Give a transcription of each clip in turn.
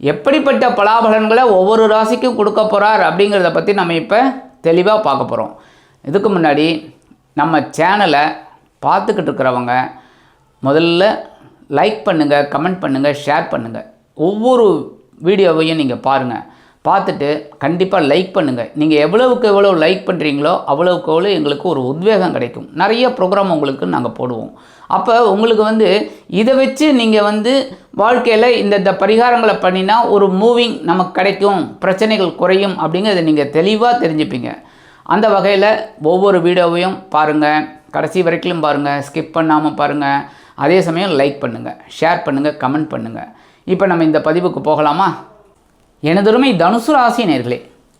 எப்படிப்பட்ட பலாபலன்களை ஒவ்வொரு ராசிக்கும் கொடுக்க போகிறார் அப்படிங்கிறத பற்றி நம்ம இப்போ தெளிவாக பார்க்க போகிறோம் இதுக்கு முன்னாடி நம்ம சேனலை பார்த்துக்கிட்டு இருக்கிறவங்க முதல்ல லைக் பண்ணுங்கள் கமெண்ட் பண்ணுங்கள் ஷேர் பண்ணுங்கள் ஒவ்வொரு வீடியோவையும் நீங்கள் பாருங்கள் பார்த்துட்டு கண்டிப்பாக லைக் பண்ணுங்கள் நீங்கள் எவ்வளவுக்கு எவ்வளோ லைக் பண்ணுறீங்களோ அவ்வளவுக்கு எவ்வளோ எங்களுக்கு ஒரு உத்வேகம் கிடைக்கும். நிறைய ப்ரோக்ராம் உங்களுக்கு நாங்கள் போடுவோம். அப்போ உங்களுக்கு வந்து இதை வச்சு நீங்கள் வந்து வாழ்க்கையில் இந்த இந்த பரிகாரங்களை பண்ணினா ஒரு மூவிங் நமக்கு கிடைக்கும். பிரச்சனைகள் குறையும் அப்படிங்கிறத நீங்கள் தெளிவாக தெரிஞ்சுப்பீங்க. அந்த வகையில் ஒவ்வொரு வீடியோவையும் பாருங்கள் கடைசி வரைக்கும் பாருங்கள் ஸ்கிப் பண்ணாமல் பாருங்கள் அதே சமயம் லைக் பண்ணுங்கள் ஷேர் பண்ணுங்கள் கமெண்ட் பண்ணுங்கள் இப்போ நம்ம இந்த பதிவுக்கு போகலாமா? எனதொருமை தனுசு ராசி நேர்களே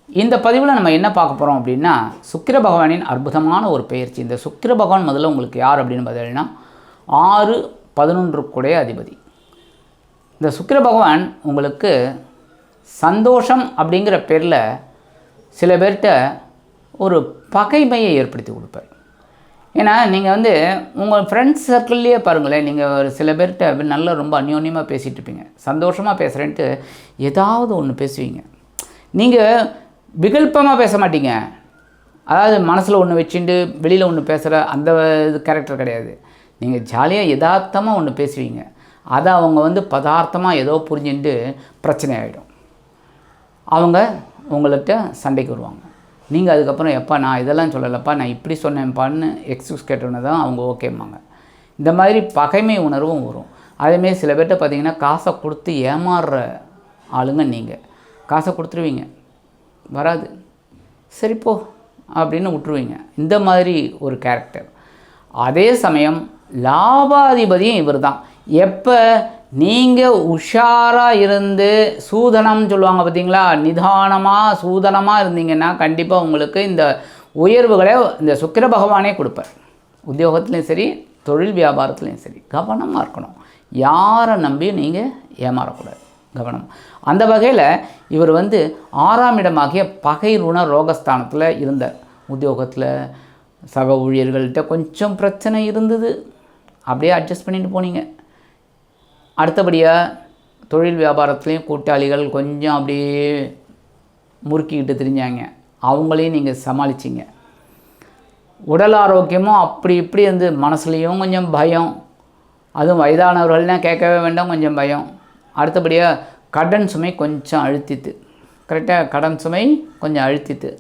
இந்த பதிவில் நம்ம என்ன பார்க்க போகிறோம் அப்படின்னா சுக்கிர பகவானின் அற்புதமான ஒரு பயிற்சி. இந்த சுக்கிர பகவான் முதல்ல உங்களுக்கு யார் அப்படின்னு பார்த்தீங்கன்னா ஆறு பதினொன்றுக்குடைய அதிபதி. இந்த சுக்கிர பகவான் உங்களுக்கு சந்தோஷம் அப்படிங்கிற பேரில் சில பேர்கிட்ட ஒரு பகைமையை ஏற்படுத்தி கொடுப்பார். ஏன்னா நீங்கள் வந்து உங்கள் ஃப்ரெண்ட்ஸ் சர்க்கிள்லேயே பாருங்களேன் நீங்கள் ஒரு சில பேர்கிட்ட நல்லா ரொம்ப அந்யோன்யமாக பேசிகிட்டு இருப்பீங்க. சந்தோஷமாக பேசுகிறேன்ட்டு ஏதாவது ஒன்று பேசுவீங்க. நீங்கள் விகல்பமாக பேச மாட்டீங்க. அதாவது மனசில் ஒன்று வச்சுட்டு வெளியில் ஒன்று பேசுகிற அந்த இது கேரக்டர் கிடையாது. நீங்கள் ஜாலியாக யதார்த்தமாக ஒன்று பேசுவீங்க. அதை அவங்க வந்து பதார்த்தமாக ஏதோ புரிஞ்சுட்டு பிரச்சனை ஆகிடும் அவங்க உங்கள்கிட்ட சண்டைக்கு வருவாங்க. நீங்கள் அதுக்கப்புறம் எப்பா நான் இதெல்லாம் சொல்லலைப்பா நான் இப்படி சொன்னேன்ப்பான்னு எக்ஸ்கியூஸ் கேட்டோன்னே தான் அவங்க ஓகேம்பாங்க இந்த மாதிரி பகைமை உணர்வும் வரும். அதேமாரி சில பேர்கிட்ட பார்த்தீங்கன்னா காசை கொடுத்து ஏமாறுற ஆளுங்க நீங்கள் காசை கொடுத்துருவீங்க. வராது. சரிப்போ அப்படின்னு விட்டுருவீங்க. இந்த மாதிரி ஒரு கேரக்டர் அதே சமயம் லாபாதிபதியும் இவர் தான் எப்போ நீங்கள் உஷாராக இருந்து சூதனம்னு சொல்லுவாங்க பார்த்தீங்களா நிதானமாக சூதனமாக இருந்தீங்கன்னா கண்டிப்பாக உங்களுக்கு இந்த உயர்வுகளை இந்த சுக்கிர பகவானே கொடுப்பார். உத்தியோகத்துலேயும் சரி தொழில் வியாபாரத்துலேயும் சரி கவனமாக இருக்கணும். யாரை நம்பியும் நீங்கள் ஏமாறக்கூடாது? கவனம். அந்த வகையில் இவர் வந்து ஆறாம் இடமாகிய பகை ருண ரோகஸ்தானத்தில் இருந்தார். உத்தியோகத்தில் சக ஊழியர்கள்ட்ட கொஞ்சம் பிரச்சனை இருந்தது. அப்படியே அட்ஜஸ்ட் பண்ணிட்டு போனீங்க. அடுத்தபடியாக தொழில் வியாபாரத்துலேயும் கூட்டாளிகள் கொஞ்சம் அப்படியே முறுக்கிக்கிட்டு திரிஞ்சாங்க. அவங்களையும் நீங்கள் சமாளிச்சிங்க. உடல் ஆரோக்கியமும் அப்படி இப்படி வந்து மனசுலேயும் கொஞ்சம் பயம். அதுவும் வயதானவர்கள்னால் கேட்கவே வேண்டாம் கொஞ்சம் பயம். அடுத்தபடியாக கடன் சுமை கொஞ்சம் அழுத்தித்து கரெக்டாக கடன் சுமை கொஞ்சம் அழுத்தித்து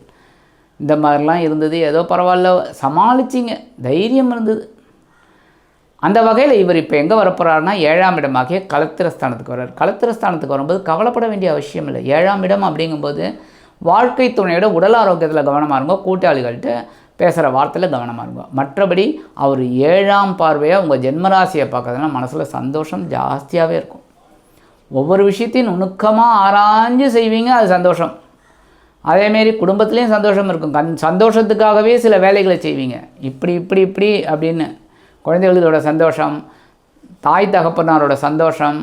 இந்த மாதிரிலாம் இருந்தது. ஏதோ பரவாயில்ல சமாளிச்சிங்க. தைரியம் இருந்தது. அந்த வகையில் இவர் இப்போ எங்கே வரப்போகிறாருன்னா ஏழாம் இடமாகிய கலத்திரஸ்தானத்துக்கு வர்றார். கலத்திரஸ்தானத்துக்கு வரும்போது கவலைப்பட வேண்டிய அவசியம் இல்லை. ஏழாம் இடம் அப்படிங்கும்போது வாழ்க்கை துணையோட உடல் ஆரோக்கியத்தில் கவனமாக இருங்க. கூட்டாளிகள்கிட்ட பேசுகிற வார்த்தையில் கவனமாக இருங்க. மற்றபடி அவர் ஏழாம் பார்வையாக உங்கள் ஜென்மராசியை பார்க்கறதுனா மனசில் சந்தோஷம் ஜாஸ்தியாகவே இருக்கும். ஒவ்வொரு விஷயத்தையும் நுணுக்கமாக ஆராய்ஞ்சு செய்வீங்க அது சந்தோஷம். அதேமாரி குடும்பத்துலேயும் சந்தோஷம் இருக்கும். கண் சந்தோஷத்துக்காகவே சில வேலைகளை செய்வீங்க. இப்படி இப்படி இப்படி அப்படின்னு குழந்தைகளோட சந்தோஷம் தாய் தகப்பனாரோட சந்தோஷம்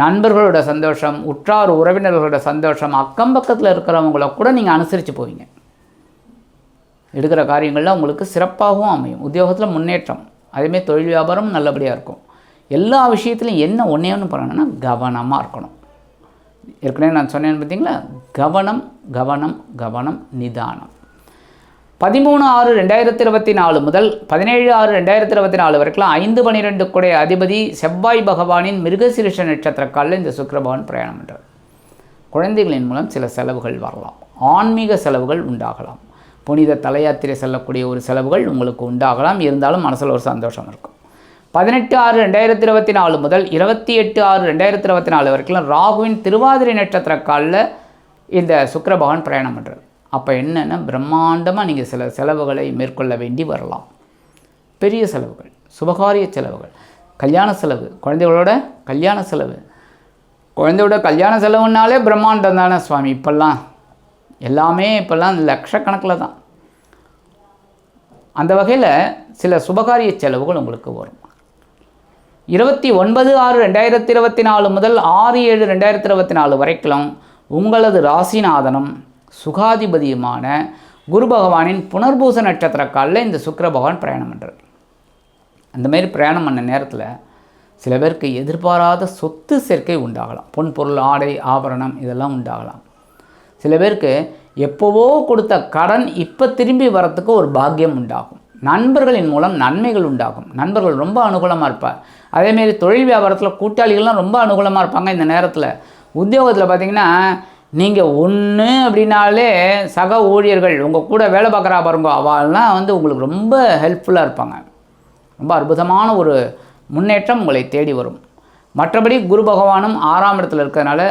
நண்பர்களோட சந்தோஷம் உற்றார் உறவினர்களோட சந்தோஷம் அக்கம் பக்கத்தில் இருக்கிறவங்கள கூட நீங்கள் அனுசரித்து போவீங்க. எடுக்கிற காரியங்களில் உங்களுக்கு சிறப்பாகவும் அமையும். உத்தியோகத்தில் முன்னேற்றம். அதேமாரி தொழில் வியாபாரம் நல்லபடியாக இருக்கும். எல்லா விஷயத்துலையும் என்ன ஒன்றே ஒன்று பண்ணணும்னா கவனமாக இருக்கணும். ஏற்கனவே நான் சொன்னேன்னு பார்த்தீங்களா கவனம் கவனம் கவனம் நிதானம். பதிமூணு ஆறு ரெண்டாயிரத்தி இருபத்தி நாலு முதல் பதினேழு ஆறு ரெண்டாயிரத்தி இருபத்தி நாலு வரைக்கும் ஐந்து பனிரெண்டு குடைய அதிபதி செவ்வாய் பகவானின் மிருகசிரிஷ நட்சத்திர காலில் இந்த சுக்கிரபவன் பிரயாணம் பண்ணுறார் குழந்தைகளின் மூலம் சில செலவுகள் வரலாம். ஆன்மீக செலவுகள் உண்டாகலாம். புனித தலையாத்திரை செல்லக்கூடிய ஒரு செலவுகள் உங்களுக்கு உண்டாகலாம். இருந்தாலும் மனசில் ஒரு சந்தோஷம் இருக்கும். பதினெட்டு ஆறு ரெண்டாயிரத்தி இருபத்தி நாலு முதல் இருபத்தி எட்டு ஆறு ரெண்டாயிரத்தி இருபத்தி நாலு வரைக்கும் ராகுவின் திருவாதிரை நட்சத்திர காலில் இந்த சுக்கிரபகவான் பிரயாணம் பண்ணுறார் அப்போ என்னென்னா பிரம்மாண்டமாக நீங்கள் சில செலவுகளை மேற்கொள்ள வேண்டி வரலாம். பெரிய செலவுகள் சுபகாரிய செலவுகள். கல்யாண செலவு குழந்தைகளோட கல்யாண செலவு. குழந்தையோட கல்யாண செலவுனாலே பிரம்மாண்டம் தானே சுவாமி இப்போல்லாம். எல்லாமே இப்போல்லாம் லட்சக்கணக்கில் தான். அந்த வகையில் சில சுபகாரிய செலவுகள் உங்களுக்கு வரும். இருபத்தி ஒன்பது ஆறு ரெண்டாயிரத்தி இருபத்தி நாலு முதல் ஆறு ஏழு ரெண்டாயிரத்தி இருபத்தி நாலு வரைக்கும் உங்களது ராசிநாதனம் சுகாதிபதியுமான குரு பகவானின் புனர்பூச நட்சத்திர காலில் இந்த சுக்கர பகவான் பிரயாணம் பண்ணுறார் அந்தமாரி பிரயாணம் பண்ண நேரத்தில் சில பேருக்கு எதிர்பாராத சொத்து சேர்க்கை உண்டாகலாம். பொன் பொருள் ஆடை ஆபரணம் இதெல்லாம் உண்டாகலாம். சில பேருக்கு எப்போவோ கொடுத்த கடன் இப்போ திரும்பி வரத்துக்கு ஒரு பாக்கியம் உண்டாகும். நண்பர்களின் மூலம் நன்மைகள் உண்டாகும். நண்பர்கள் ரொம்ப அனுகூலமாக இருப்பார். அதேமாரி தொழில் வியாபாரத்தில் கூட்டாளிகள்லாம் ரொம்ப அனுகூலமாக இருப்பாங்க. இந்த நேரத்தில் உத்தியோகத்தில் பார்த்திங்கன்னா நீங்கள் ஒன்று அப்படின்னாலே சக ஊழியர்கள் உங்கள் கூட வேலை பார்க்குறா பாருங்க அவள்லாம் வந்து உங்களுக்கு ரொம்ப ஹெல்ப்ஃபுல்லாக இருப்பாங்க. ரொம்ப அற்புதமான ஒரு முன்னேற்றம் உங்களை தேடி வரும். மற்றபடி குரு பகவானும் ஆறாம் இடத்துல இருக்கிறதுனால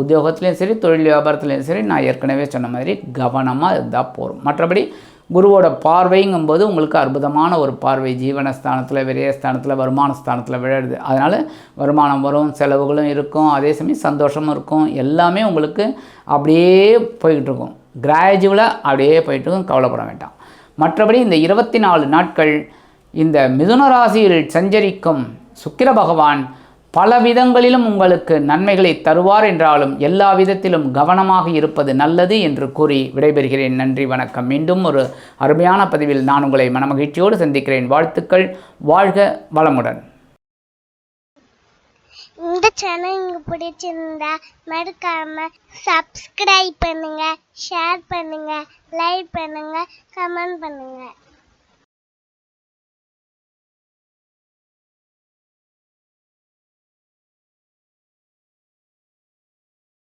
உத்தியோகத்துலேயும் சரி தொழில் வியாபாரத்துலேயும் சரி நான் ஏற்கனவே சொன்ன மாதிரி கவனமாக இருந்தால் போதும். மற்றபடி குருவோட பார்வைங்கும்போது உங்களுக்கு அற்புதமான ஒரு பார்வை. ஜீவனஸ்தானத்தில் விரயஸ்தானத்தில் வருமானஸ்தானத்தில் விழருது. அதனால் வருமானம் வரும் செலவுகளும் இருக்கும் அதே சமயம் சந்தோஷமும் இருக்கும். எல்லாமே உங்களுக்கு அப்படியே போய்கிட்ருக்கும் கிராஜுவலாக அப்படியே போயிட்டுருக்கும் கவலைப்பட வேண்டாம். மற்றபடி இந்த இருபத்தி நாலு நாட்கள் இந்த மிதுன ராசியில் சஞ்சரிக்கும் சுக்கிர பகவான் பல விதங்களிலும் உங்களுக்கு நன்மைகளை தருவார் என்றாலும் எல்லா விதத்திலும் கவனமாக இருப்பது நல்லது என்று கூறி விடைபெறுகிறேன். நன்றி வணக்கம். மீண்டும் ஒரு அருமையான பதிவில் நான் உங்களை மனமகிழ்ச்சியோடு சந்திக்கிறேன். வாழ்த்துக்கள். வாழ்க வளமுடன். இந்த சேனல் உங்களுக்கு பிடிச்சிருந்தா மறக்காம சப்ஸ்கிரைப் பண்ணுங்க ஷேர் பண்ணுங்க லைக் பண்ணுங்க கமெண்ட் பண்ணுங்க.